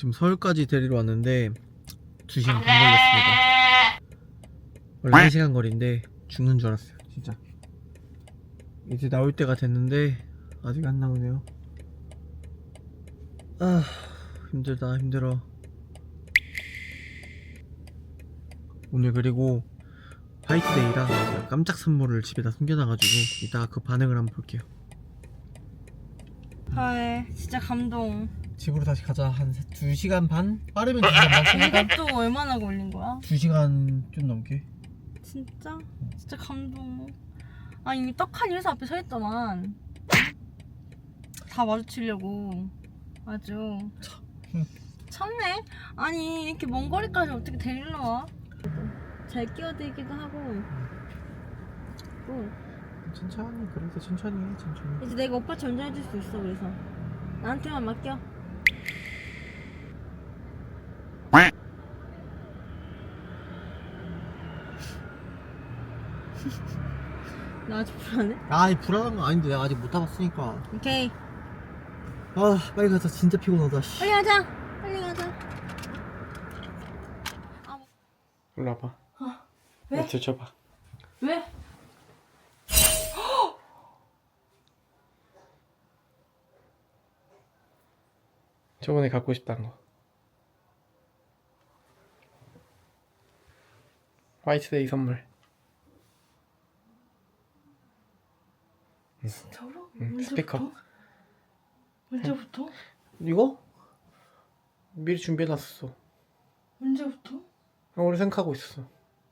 지금 서울까지 데리러 왔는데 2시간 반 걸렸습니다. 원래 3시간 거리인데 죽는 줄 알았어요. 진짜. 이제 나올 때가 됐는데 아직 안 나오네요. 아 힘들다 힘들어. 오늘 그리고 화이트데이라 깜짝 선물을 집에다 숨겨놔가지고 이따가 그 반응을 한번 볼게요. 아 진짜 감동. 집으로 다시 가자 한 2시간 반? 빠르면 2시간 반? 3시간? 이것도 얼마나 걸린 거야? 2시간 좀 넘게 진짜? 진짜 감동. 아 이미 떡하니 회사 앞에 서 있더만. 다 마주치려고. 아주. 응. 참네. 아니 이렇게 먼 거리까지 어떻게 데리러 와? 잘 끼어들기도 하고. 또 천천히 그래도 천천히 해 천천히 이제 내가 오빠 전전해줄 수 있어 그래서 나한테만 맡겨. 아주 불안해. 아이 불안한 건 아닌데 내가 아직 못 타봤으니까 오케이. 아 빨리 가자 진짜 피곤하다 씨. 빨리 가자. 빨리 가자. 일로 와봐 왜? 들쳐봐 왜? 저번에 갖고 싶다는 거 화이트데이 선물 진짜로? 응, 스피커. 언제부터? 이거? 미리 준비해놨었어 언제부터? 오래 생각하고 있었어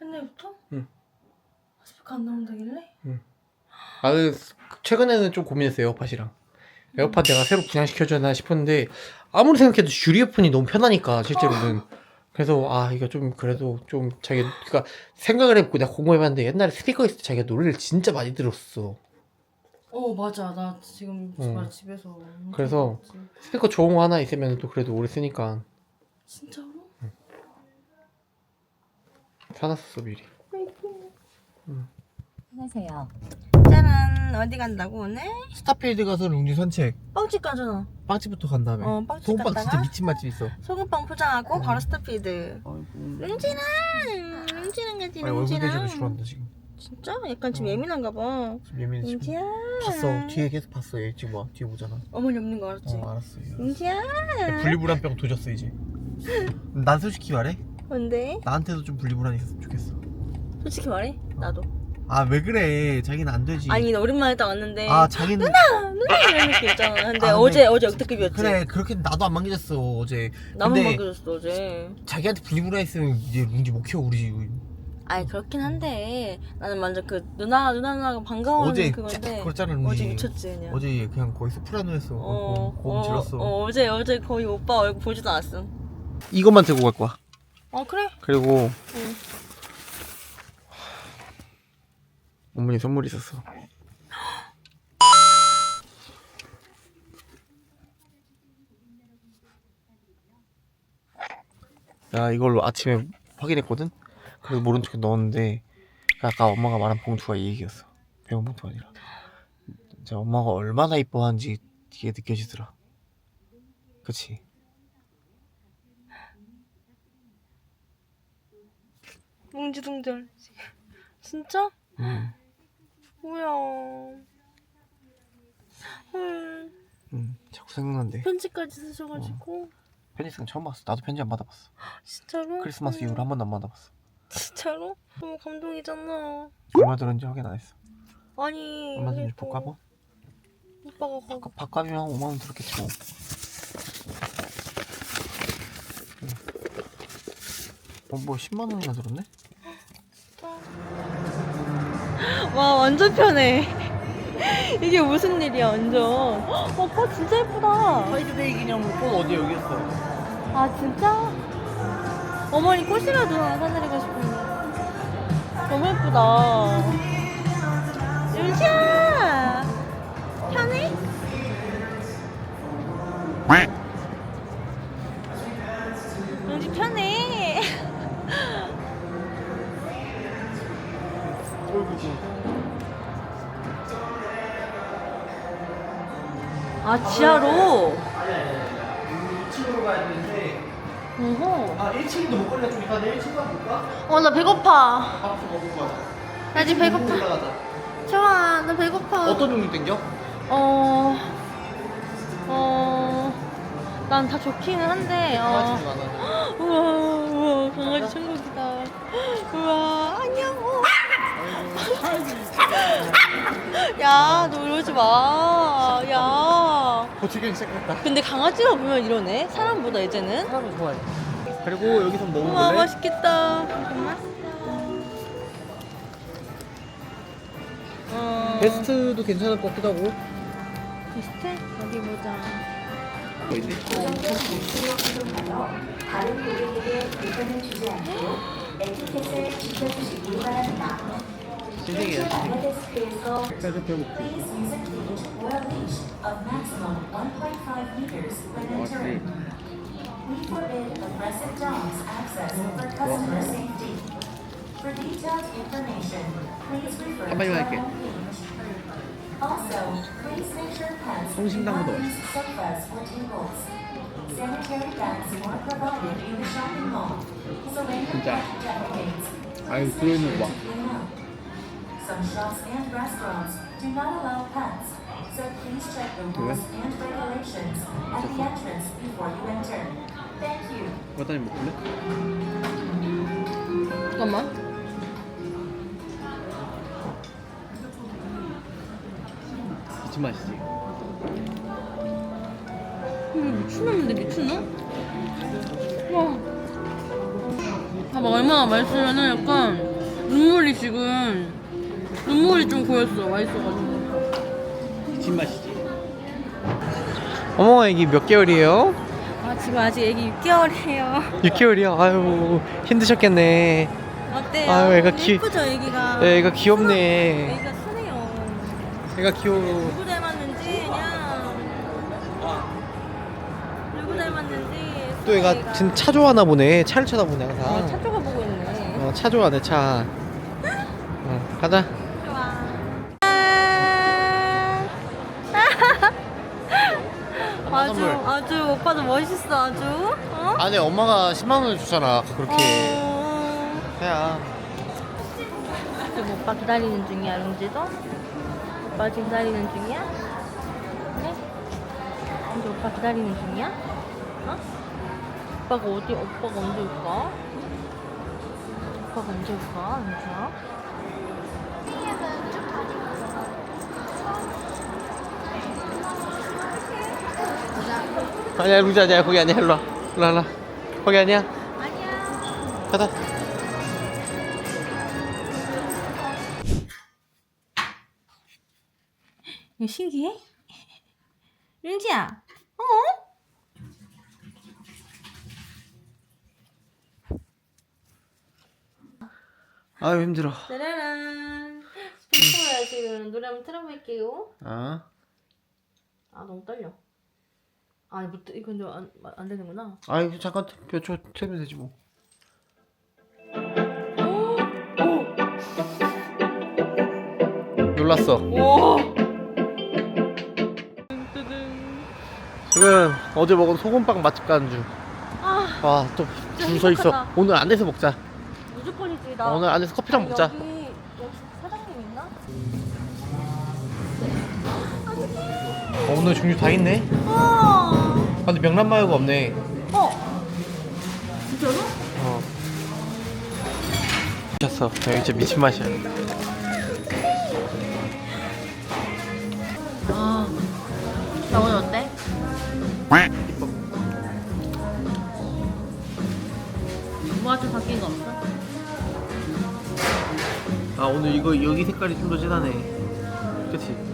옛날부터? 응. 스피커 안 나온다길래? 아 그, 최근에는 좀 고민했어요 에어팟이랑 에어팟 내가 새로 분양시켜줘야 하나 싶었는데 아무리 생각해도 줄 이어폰이 너무 편하니까 실제로는 그래서 아 이거 좀 그래도 좀 자기 그러니까 생각을 해보고 내가 공부해봤는데 옛날에 스피커 있을 때 자기가 노래를 진짜 많이 들었어 어 맞아. 나 지금 응. 정말 집에서 엄청 그래서 들었지. 스피커 좋은 거 하나 있으면 또 그래도 오래 쓰니까. 진짜로? 사놨었어 미리. 안녕하세요. 짜란 어디 간다고 오늘? 스타필드 가서 룽지 산책. 빵집 가잖아. 빵집부터 간 다음에. 어 빵집 소금빵 갔다가? 진짜 미친 맛집 있어. 소금빵 포장하고 바로 스타필드. 아이고. 룽지랑 룽지랑 가지 아니 얼굴 대주를 룽지랑 싫어한다 지금 진짜? 약간 지금 어. 예민한가 봐. 지금 예민해. 지금 룽지야. 봤어. 뒤에 계속 봤어. 얘 지금 와. 뒤에 오잖아. 어머니 없는 거 알았지? 어 알았어. 얘. 룽지야. 분리불안병 도졌어 이제. 난 솔직히 말해. 뭔데? 나한테도 좀 분리불안이 있었으면 좋겠어. 솔직히 말해? 나도. 아 왜 그래? 자기는 안 되지. 아니 나 오랜만에 딱 왔는데. 아 자기는 누나! 이런 느낌 있잖아. 근데, 아, 근데- 어제 어제 역대급이었지. 그래 그렇게 나도 안 만져졌어 어제. 나만 근데 맡겨줬어 어제. 자기한테 분리불안 있으면 이제 룽지 못 키워 우리 아니 그렇긴 한데 나는 완전 그 누나 누나 누나가 반가워하는 어제 그건데 그랬잖아 어제 룽지 미쳤지 그냥. 어제 그냥 거의 소프라노 했어. 어, 고음, 고음 질렀어. 어, 어제 어제 거의 오빠 얼굴 보지도 않았음. 이것만 들고 갈 거야. 어 그래? 그리고 응. 어머니 선물이 있었어. 나 이걸로 아침에 확인했거든? 그래서 모른 척 넣었는데 아까 엄마가 말한 봉투가 이 얘기였어. 배운 봉투가 아니라. 진짜 엄마가 얼마나 이뻐하는지 이게 느껴지더라. 그치? 뭉지둥절. 진짜? 응, 뭐야. 헐. 응 자꾸 생각난대. 편지까지 쓰셔가지고. 편지상 처음 봤어. 나도 편지 안 받아봤어. 진짜로? 크리스마스 응. 이후로 한 번도 안 받아봤어 진짜로? 너무 감동이잖아. 얼마 들었는지 확인 안 했어. 아니 얼마 들었는지 그래도 볼까 뭐? 오빠가 거 밥- 밥값이면 한 5만 원 들었겠지 뭐. 어, 뭐 10만 원이나 들었네? 와 완전 편해. 이게 무슨 일이야 완전. 헉, 오빠 진짜 예쁘다. 화이트데이 기념으로 꽃 어디 여기 있어? 아 진짜? 어머니 꽃이라도 하나 사드리고 싶은데 너무 예쁘다 윤시야 편해? 윤지 편해 아 지하로? 오호. 아 1층도 먹거리가 좀 있다는데 1층 가면 볼까? 어, 나 배고파. 밥좀 먹고 가자 나 지금 배고파. 올라가자 좋아, 나 배고파. 어떤 종류 땡겨? 어, 어, 난 다 좋기는 한데, 어. 강아지 많아 우와, 우와, 강아지 천국이다. 우와, 안녕. 어. 야, 너 이러지 마. 야. 고치기 시작했다 근데 강아지가 보면 이러네. 사람보다 이제는. 사람을 좋아해 그리고 여기서 우와, 먹어볼래? 맛있겠다. 어, 베스트도 괜찮을 것 같기도 하고 베스트? 어디 보자. 뭐? 다른 고객에게 물건을 주지 않고 에티켓을 지켜주시기 바랍니다. 신세계야 안내 데스크에서 그래서 배고프지 Please use a cage or a leash of maximum 1.5 meters when entering. We forbid aggressive dogs access for customer safety. For detailed information, please refer to 한마디만 our 할게. homepage. Also, please make sure pets do 성심당보다 not use sofas or tables. Sanitary bags were provided in the shopping mall. Surrender 진짜. decades. 아유 들어있는 거 봐. Some shops and restaurants do not allow pets, so please check the rules and regulations at the entrance before you enter. Thank you. 왔다니 먹을래? 잠깐만. 미친 맛이지 이거 미친놈인데 미친놈? 와. 봐봐 얼마나 맛있으면은 약간 눈물이 지금 눈물이 좀 고였어 맛있어가지고. 미친 맛이지. 어머 애기 몇 개월이에요? 아 지금 아직 애기 6개월이에요. 6개월이요? 아유 힘드셨겠네. 어때요? 아유, 애가 키- 예쁘죠 애기가? 네, 애가 귀엽네. 애기가 순해요. 애가 귀여워. 누구 닮았는지 그냥 누구 닮았는지 또 애가 진짜 차 좋아하나 보네. 차를 쳐다보네 항상. 어, 차 쪽가 보고 있네. 어, 차 좋아하네 차. 어, 가자 아주 선물. 아주 오빠도 멋있어 아주. 어? 안에 엄마가 10만 원을 주잖아 그렇게 어... 해야 지금 오빠 기다리는 중이야 룽지도? 오빠 지금 기다리는 중이야? 네? 이제 오빠 기다리는 중이야? 어? 오빠가 어디 오빠가 언제 올까? 오빠가 언제 올까? 진짜? 아니야 루지 아니야 거기 아니야 일로와 일로 와 일로 와 거기 아니야 아니야. 가자 이거 신기해? 룽지야, 어? 아유 힘들어 짜라란. 스피커야 지금 노래 한번 틀어볼게요. 아 아 너무 떨려. 아 못, 이거 근데 안, 안 되는구나. 아이 잠깐 몇초 틀면 되지 뭐 놀랐어 오. 지금 어제 먹은 소금빵 맛집 가는 아 중와또 진짜 줄서 있어 행복하다. 오늘 안에서 먹자 무조건이지 나. 오늘 안에서 커피랑 아니, 먹자 여기 오늘 종류 다 있네 어. 아, 근데 명란마요가 없네 어. 진짜로? 어 미쳤어 여기 진짜 미친 맛이야 아. 나 오늘 어때? 뭐가 좀 바뀐 거 없어? 아 오늘 이거 여기 색깔이 좀 더 진하네 그치?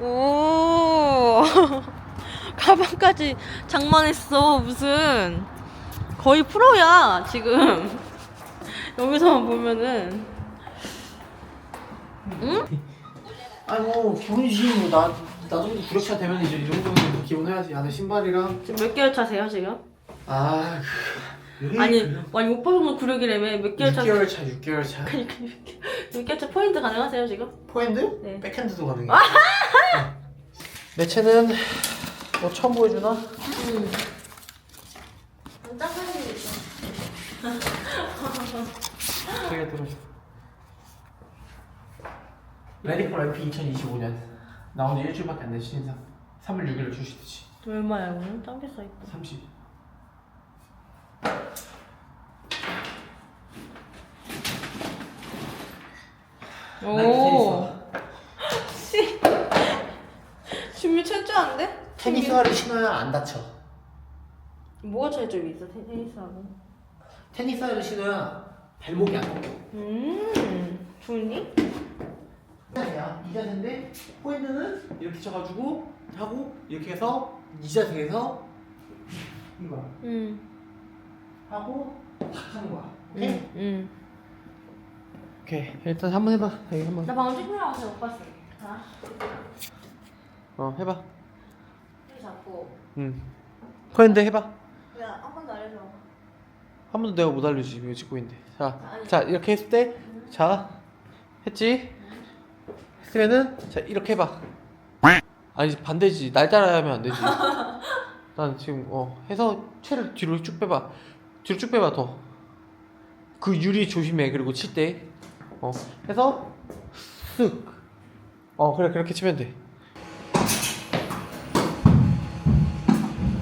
오. 가방까지 장만했어 무슨. 거의 프로야 지금. 여기서만 보면은. 응? 아니 뭐 기본이지 뭐 나, 나도 구력차 되면 이제 이 정도는 기본 해야지. 안에 신발이랑 지금 몇 개월 차세요 지금? 아 그... 아니 아니 오빠 정도 구력이라며 몇 개월 차 6개월 차 6개월 차 그러니까 6개월 차 포인트 가능하세요 지금? 포핸드? 네. 백핸드도 가능해 내 채는 뭐 처음 보여주나? 사진 있어. 되게 들어줘. 레디 폴 IP 2025년 나온 지 일주일밖에 안 된 신상 3월 6일로 출시되지 얼마야 오늘? 짱게 써있다. 30 오. 씨. 준비 철저한데? 테니스화를 신어야 안 다쳐 뭐가 철저히 있어 테- 테니스하고? 테니스화를 신어야 발목이 안 꺾여 음. 좋니? 자세야 이 자세인데 포인트는 이렇게 쳐가지고 하고 이렇게 해서 이 자세에서 이거 응. 하고 탁 하는 거야 오케이? 응. 응. 오케이. 일단 한번 해봐. 여기 한번. 나 방금 찍으라고 해서 못 봤어. 자, 어 해봐. 여기 잡고. 응. 포인트 해봐. 야, 한번더 알려줘. 한 번도 내가 못 알려주지 이거 찍고 있는데. 자, 아니. 자 이렇게 했을 때 자 했지? 했으면은 자 이렇게 해봐. 아니 반대지. 날 따라야 하면 안 되지. 난 지금 어 해서 채를 뒤로 쭉 빼봐. 뒤로 쭉 빼봐 더그 유리 조심해 그리고 칠때 어. 해서 쓱 어 그래 그렇게 치면 돼.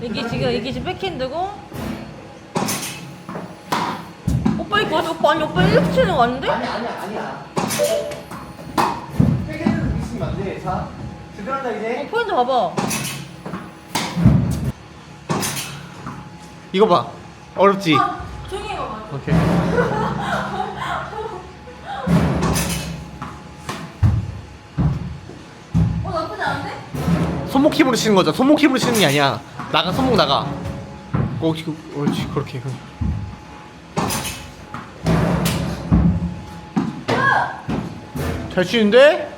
이게 지금 이게 지금 백핸드고. 오빠 이거 아니 오빠 아니 오빠 이렇게 치는 거 아닌데? 아니야 아니야 아니야. 백핸드는 있으면 안 돼 자 들어간다 이제. 포인트 봐봐. 이거 봐. 어렵지? 조용히 해봐. 오케이 손목 힘으로 치는 거죠. 손목 힘으로 치는 게 아니야. 나가 손목 나가. 옳지, 옳지 그렇게. 그냥. 잘 치는데?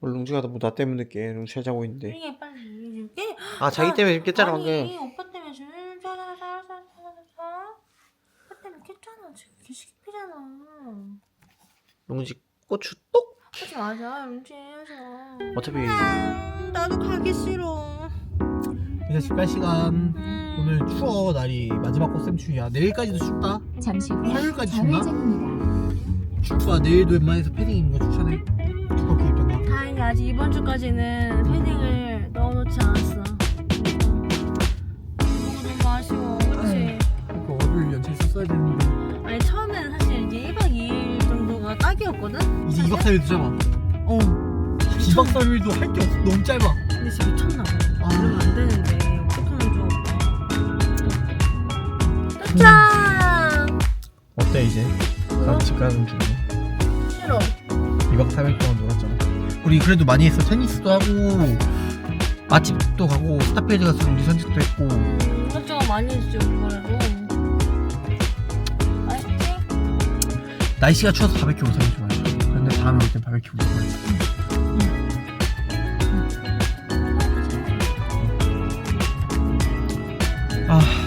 룽지가 너뭐나 때문에 깨. 룽지 잘 자고 있는데. 이게 빨리 이게. 아 자기 때문에 지금 깼잖아 아니 방금. 오빠 때문에 지금 자자 자자 자자. 오빠 때문에 깼잖아 지금 개시키잖아. 룽지 고추 똑. 하지 마자 음지해서. 어차피 나도 가기 싫어. 이제 집 갈 시간. 음. 오늘 추워 날이 마지막 꽃샘 추위야. 내일까지도 춥다. 잠시 후 화요일까지 춥나? 좌회전입니다. 춥다. 내일도 웬만해서 패딩 입는 거 추천해. 두껍게 입던가. 다행히 아직 이번 주까지는 패딩을 넣어놓지 않았어. 너무 너무 아쉬워, 그렇지? 그러니까 월요일 연차 썼어야 되는데. 아니 처음에 딱이었거든. 이제 2박 3일 되잖아. 어. 2박 3일도 할 게 없어. 너무 짧아. 근데 진짜 미쳤나 봐. 아. 이러면 안 되는데 어떡하면 좋아. 도착. 어때 이제? 어? 집 가는 중에. 싫어. 2박 3일 동안 놀았잖아. 우리 그래도 많이 했어. 테니스도 하고 맛집도 가고 스타필드 가서 우리 산책도 했고. 음, 이것저것 많이 했지 그래도. 날씨가 추워서 바베큐 못하는 게 좋아요. 근데 다음에 올땐 바베큐 못하는 아